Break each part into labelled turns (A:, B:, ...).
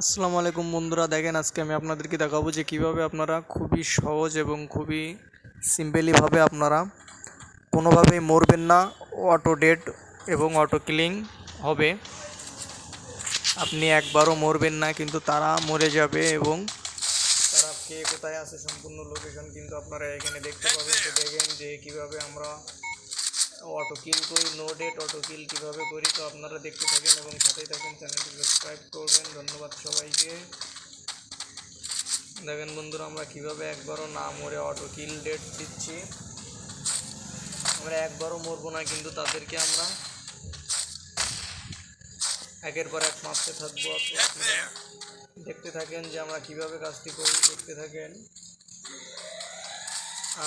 A: আসসালামু আলাইকুম বন্ধুরা, দেখেন আজকে আমি আপনাদেরকে দেখাবো যে কীভাবে আপনারা খুবই সহজ এবং খুবই সিম্পলিভাবে আপনারা কোনোভাবেই মরবেন না অটো ডেট এবং অটো কিলিং হবে। আপনি একবারও মরবেন না, কিন্তু তারা মরে যাবে এবং তারা কে কোথায় আছে, সম্পূর্ণ লোকেশন কিন্তু আপনারা এখানে দেখতে পাবেন। তো দেখেন যে কীভাবে আমরা অটো কিল করি নো ডেট অটো কিল কীভাবে করি তো আপনারা দেখতে থাকেন এবং সাথেই থাকেন, চ্যানেলটি সাবস্ক্রাইব করবেন। ধন্যবাদ সবাইকে। দেখেন বন্ধুরা, আমরা কীভাবে একবারও না মরে অটো কিল ডেট দিচ্ছি। আমরা একবারও মরবো না কিন্তু তাদেরকে আমরা একের পর এক মারতে থাকব। দেখতে থাকেন যে আমরা কীভাবে কাজটি করি, দেখতে থাকেন।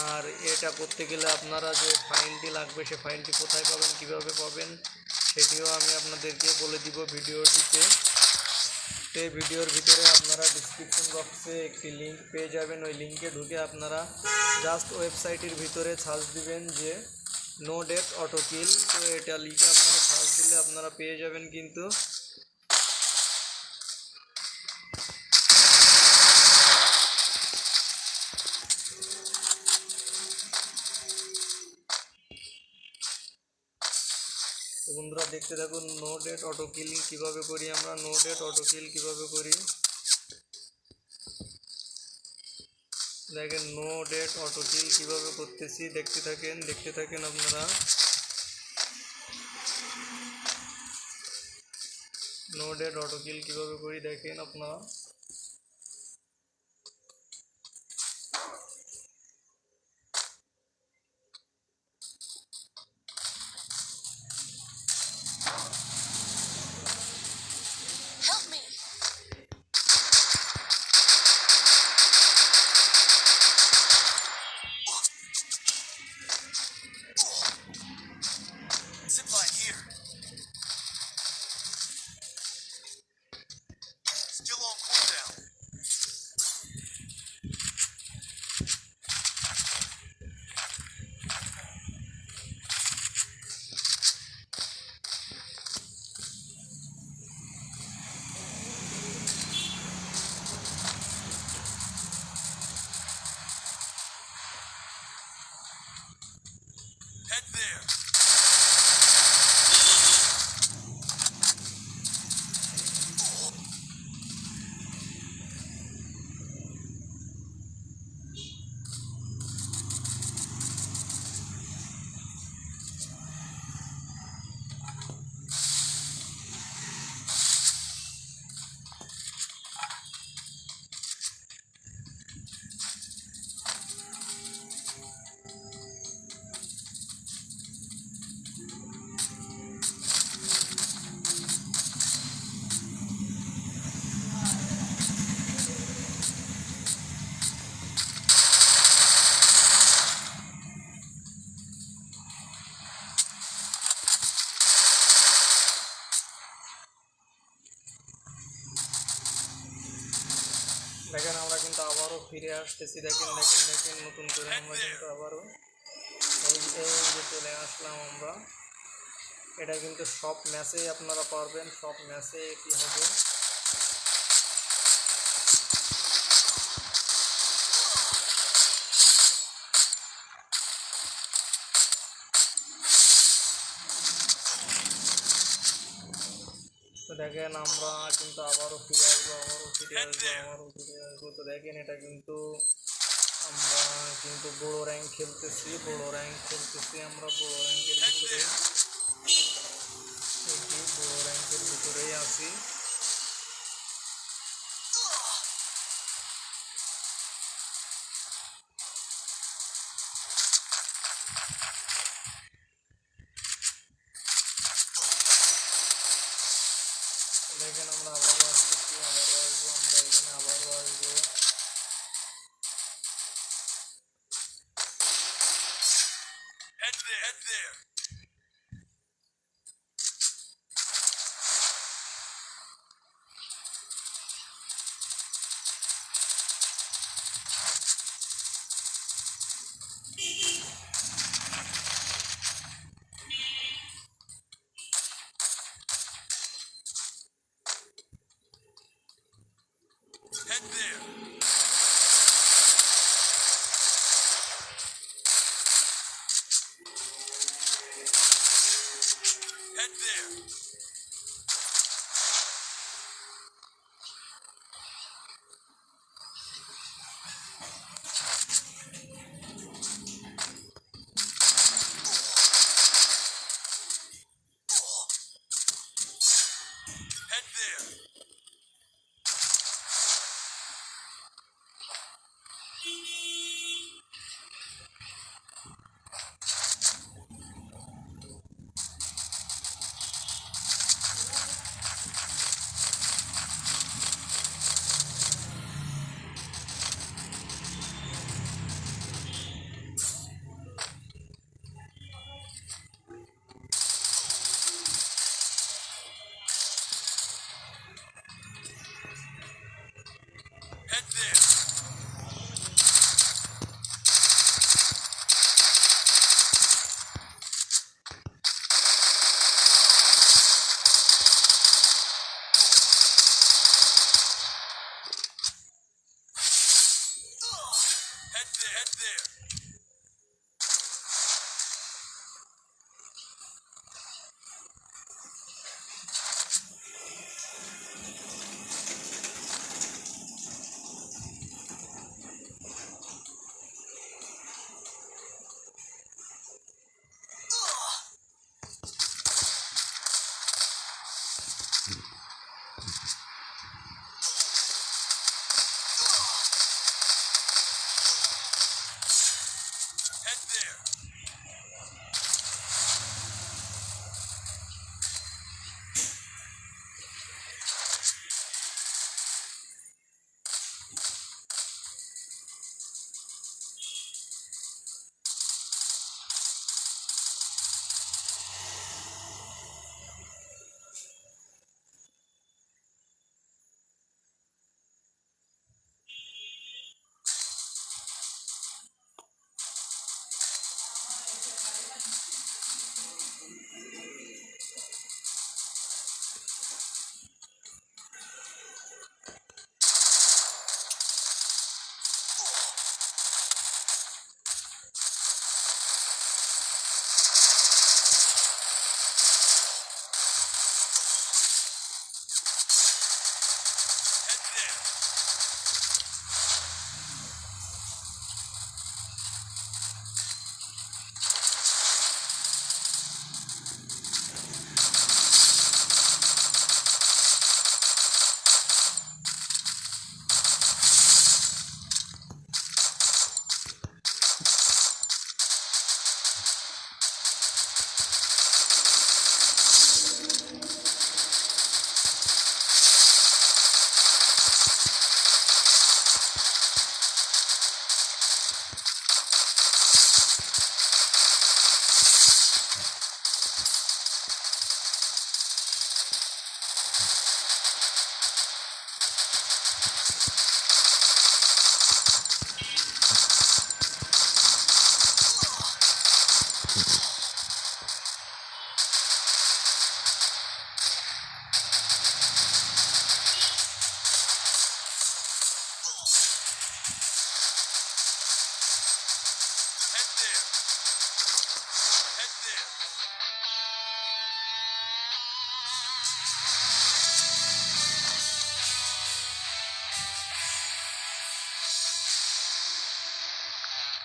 A: আর এটা করতে গেলে আপনারা যে ফাইলটি লাগবে, সে ফাইলটি কোথায় পাবেন, কীভাবে পাবেন, সেটিও আমি আপনাদেরকে বলে দিব ভিডিওটিতে। তো এই ভিডিওর ভিতরে আপনারা ডিসক্রিপশন বক্সে একটি লিংক পেয়ে যাবেন। ওই লিঙ্কে ঢুকে আপনারা জাস্ট ওয়েবসাইটের ভিতরে সার্চ দিবেন যে নো ডেট অটো কিল তো এটা লিখে আপনারা সার্চ দিলে আপনারা পেয়ে যাবেন কিন্তু বন্ধুরা দেখতে থাকুন নো ডেট অটো কিলিং কীভাবে করি আমরা নো ডেট অটো কিল কীভাবে করি? দেখেন নো ডেট অটো কিল কীভাবে করতেছি, দেখতে থাকেন দেখতে থাকেন আপনারা। নো ডেট অটো কিল কীভাবে করি, দেখেন আপনারা। ফিরে আসতেছি, দেখেন দেখেন দেখেন, নতুন করে আমরা কিন্তু আবারও। এই যে চলে আসলাম আমরা। এটা কিন্তু সব ম্যাচেই আপনারা পারবেন সব ম্যাচে কী হবে? দেখেন আমরা কিন্তু আবারও ফিরে আসব, আবারও ফিরে আসব, আবারও ফিরে আসব। তো দেখেন এটা কিন্তু আমরা কিন্তু বড় র্যাঙ্ক খেলতেছি, বড় র্যাঙ্ক খেলতেছি আমরা, বড় র্যাঙ্কের ভিতরে। বড় র্যাঙ্কের ভিতরেই আছি।